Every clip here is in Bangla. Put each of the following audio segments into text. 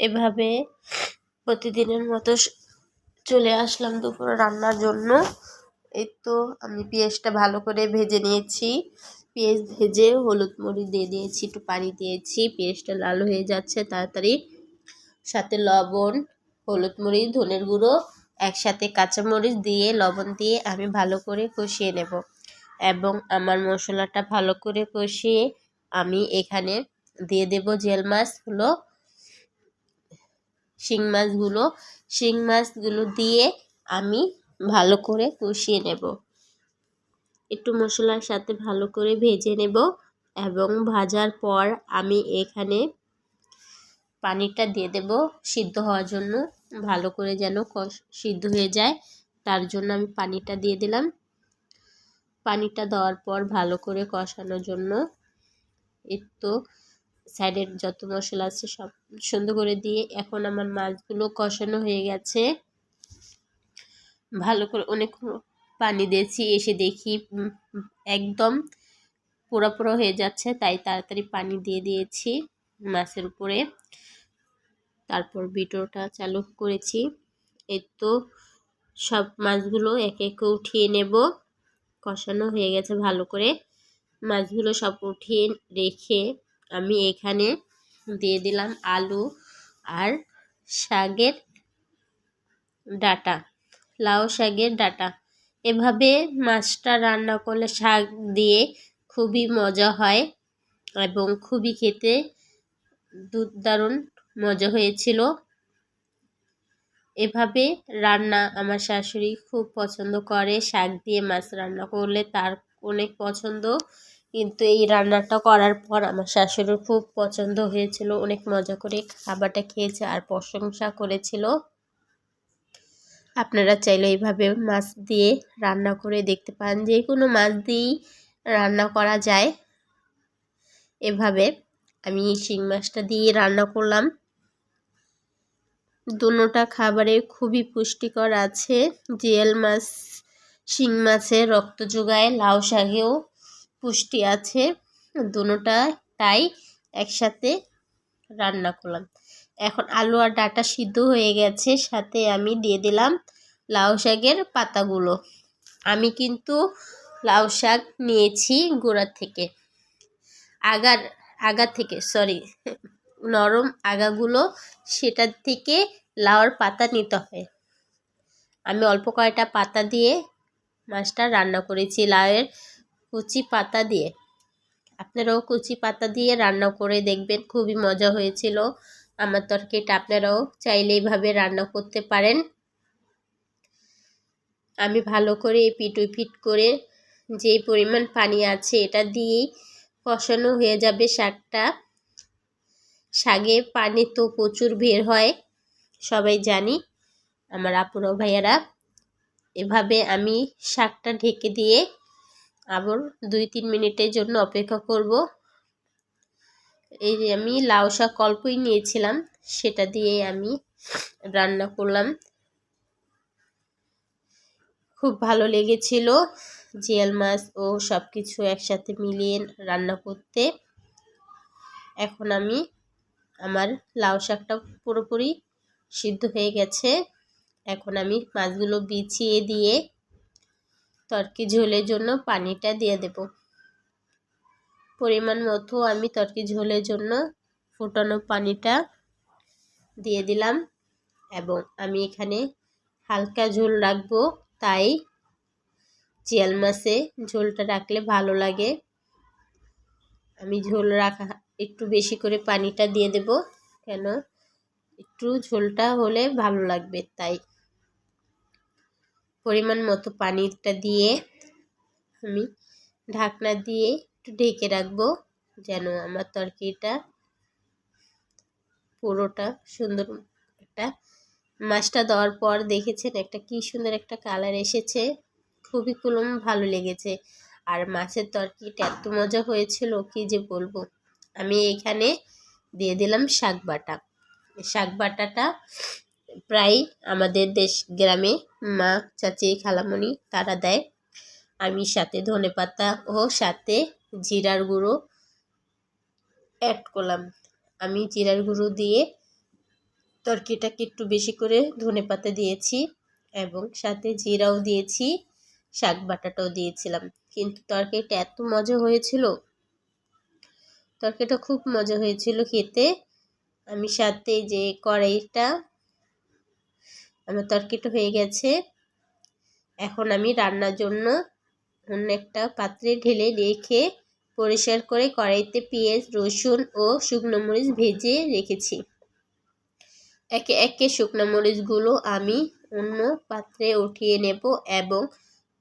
এভাবে প্রতিদিনের মতো চলে আসলাম দুপুরে রান্নার জন্য। এই তো আমি পেঁয়াজটা ভালো করে ভেজে নিয়েছি। পেঁয়াজ ভেজে হলুদ মরিচ দিয়ে দিয়েছি, একটু পানি দিয়েছি। পেঁয়াজটা লাল হয়ে যাচ্ছে, তাড়াতাড়ি। সাথে লবণ, হলুদ মরিচ, ধনের গুঁড়ো, একসাথে কাঁচামরিচ দিয়ে, লবণ দিয়ে আমি ভালো করে কষিয়ে নেব। এবং আমার মশলাটা ভালো করে কষিয়ে আমি এখানে দিয়ে দেব জেল মাছগুলো। শিং মাছগুলো শিং মাছগুলো দিয়ে আমি ভালো করে কষিয়ে নেব। একটু মশলার সাথে ভালো করে ভেজে নেব এবং ভাজার পর আমি এখানে পানিটা দিয়ে দেব সিদ্ধ হওয়ার জন্য, ভালো করে যেন সিদ্ধ হয়ে যায়, তার জন্য আমি পানিটা দিয়ে দিলাম। পানিটা দেওয়ার পর ভালো করে কষানোর জন্য একটু সাইডের যত মশলা আছে সব সুন্দর করে দিয়ে এখন আমার মাছগুলো কষানো হয়ে গেছে। ভালো করে অনেক পানি দিয়েছি, এসে দেখি একদম পোড়া পোড়া হয়ে যাচ্ছে, তাই তাড়াতাড়ি পানি দিয়ে দিয়েছি মাছের উপরে। তারপর বিটোটা চালু করেছি। এই তো সব মাছগুলো এক এক উঠিয়ে নেব। কষানো হয়ে গেছে ভালো করে। মাছগুলো সব উঠিয়ে রেখে আমি এখানে দিয়ে দিলাম আলু আর শাকের ডাটা, লাউ শাকের ডাটা। এভাবে মাছটা রান্না করলে শাক দিয়ে খুবই মজা হয় এবং খুবই খেতে দুর্দারুণ মজা হয়েছিল। এভাবে রান্না আমার শাশুড়ি খুব পছন্দ করে, শাক দিয়ে মাছ রান্না করলে তার অনেক পছন্দ। কিন্তু এই রান্নাটা করার পর আমার শাশুড়ির খুব পছন্দ হয়েছিল, অনেক মজা করে খাবারটা খেয়েছে আর প্রশংসা করেছিল। আপনারা চাইলে এইভাবে মাছ দিয়ে রান্না করে দেখতে পান, যে কোনো মাছ দিয়েই রান্না করা যায়। এভাবে আমি শিং মাছটা দিয়ে রান্না করলাম। দুটোটা খাবারে খুবই পুষ্টিকর আছে জিয়াল মাছ, শিং মাছে রক্ত যোগায়, লাউ শাকেও পুষ্টি আছে, দুটোটা, তাই একসাথে রান্না করলাম। এখন আলু আর ডাটা সিদ্ধ হয়ে গেছে, সাথে আমি দিয়ে দিলাম লাউ শাকের পাতাগুলো। আমি কিন্তু লাউ শাক নিয়েছি গোড়ার থেকে। আগার, আগা থেকে সরি নরম আগাগুলো সেটার থেকে লাউর পাতা নিতে হয়। আমি অল্প কয়টা পাতা দিয়ে মাছটা রান্না করেছি, লাউয়ের কুচি পাতা দিয়ে। আপনারাও কুচি পাতা দিয়ে রান্না করে দেখবেন, খুবই মজা হয়েছিল আমার তরকারিটা। আপনারাও চাইলে এইভাবে রান্না করতে পারেন। আমি ভালো করে পিট পিট করে যে পরিমাণ পানি আছে এটা দিয়েই কষানো হয়ে যাবে শাকটা। শাকে পানি তো প্রচুর বের হয়, সবাই জানি, আমার আপুরাও ভাইয়ারা। এভাবে আমি শাকটা ঢেকে দিয়ে আবার দুই, তিন মিনিটের জন্য অপেক্ষা করব। এই যে আমি লাউ শাক অল্পই নিয়েছিলাম, সেটা দিয়ে আমি রান্না করলাম। খুব ভালো লেগেছিল জিয়াল মাছ ও সব কিছু একসাথে মিলিয়ে রান্না করতে। এখন আমি আমার লাউ শাকটা পুরোপুরি সিদ্ধ হয়ে গেছে। এখন আমি মাছগুলো বিছিয়ে দিয়ে তরকি ঝোলের জন্য পানিটা দিয়ে দেব। পরিমাণ মতো আমি তরকি ঝোলের জন্য ফোটানো পানিটা দিয়ে দিলাম এবং আমি এখানে হালকা ঝোল রাখব, তাই চিয়াল মাছে ঝোলটা রাখলে ভালো লাগে। আমি ঝোল রাখা, একটু বেশি করে পানিটা দিয়ে দেব, কেন? একটু ঝোলটা হলে ভালো লাগবে, তাই পরিমাণ মতো পানিটা দিয়ে আমি ঢাকনা দিয়ে একটু ঢেকে রাখব, যেন আমার তরকারিটা পুরোটা সুন্দর একটা মাছটা দেওয়ার পর দেখেছেন একটা কি সুন্দর একটা কালার এসেছে, খুবই কুলম ভালো লেগেছে। আর মাছের তরকারিটা এত মজা হয়েছিল, কি যে বলব। আমি এখানে দিয়ে দিলাম শাক বাটা। শাক বাটাটা প্রায় আমাদের দেশ গ্রামে মা, চাচি, খালামণি তারা দেয়। আমি সাথে ধনে পাতা ও সাথে জিরার গুঁড়ো অ্যাড করলাম। আমি জিরার গুঁড়ো দিয়ে তরকিটাকে একটু বেশি করে ধনে পাতা দিয়েছি এবং সাথে জিরাও দিয়েছি, শাক বাটাটাও দিয়েছিলাম। কিন্তু তরকারিটা এত মজা হয়েছিল, তরকারিটা খুব মজা হয়েছিল খেতে। আমি সাথে যে কড়াইটা আমার তরকারিটা হয়ে গেছে। এখন আমি রান্নার জন্য অন্য একটা পাত্রে ঢেলে রেখে পরিষ্কার করে কড়াইতে পেঁয়াজ, রসুন ও শুকনো মরিচ ভেজে রেখেছি। একে একে শুকনো মরিচগুলো আমি অন্য পাত্রে উঠিয়ে নেব এবং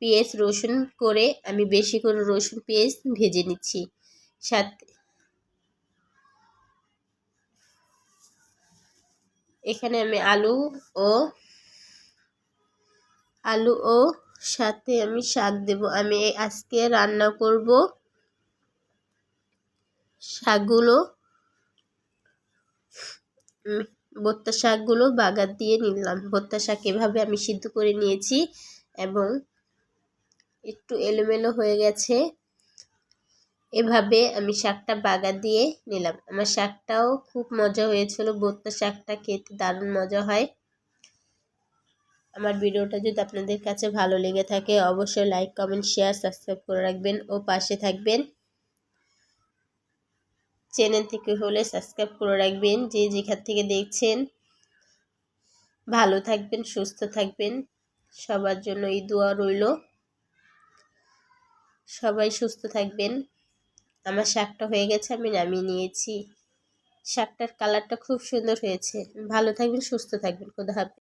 পেঁয়াজ, রসুন করে আমি বেশি করে রসুন পেঁয়াজ ভেজে নিচ্ছি। সাথে এখানে আমি আলু ও আলু ও সাথে আমি শাক দেব। আমি আজকে রান্না করব শাকগুলো ভর্তা শাকগুলো বাগার দিয়ে নিলাম। ভর্তা শাক এভাবে আমি সিদ্ধ করে নিয়েছি এবং একটু এলোমেলো হয়ে গেছে। এভাবে আমি শাকটা বাগার দিয়ে নিলাম। আমার শাকটাও খুব মজা হয়েছিল। ভর্তা শাকটা খেতে দারুণ মজা হয়। আমার ভিডিওটা যদি আপনাদের কাছে ভালো লেগে থাকে, অবশ্যই লাইক কমেন্ট শেয়ার সাবস্ক্রাইব করে রাখবেন ও পাশে থাকবেন। চ্যানেল থেকে হলে সাবস্ক্রাইব করে রাখবেন, যে যেখান থেকে দেখছেন। ভালো থাকবেন, সুস্থ থাকবেন। সবার জন্য এই দোয়া রইল। সবাই সুস্থ থাকবেন। আমার শাকটা হয়ে গেছে, আমি নামিয়ে নিয়েছি। শাকটার কালারটা খুব সুন্দর হয়েছে। ভালো থাকবেন, সুস্থ থাকবেন। কোথা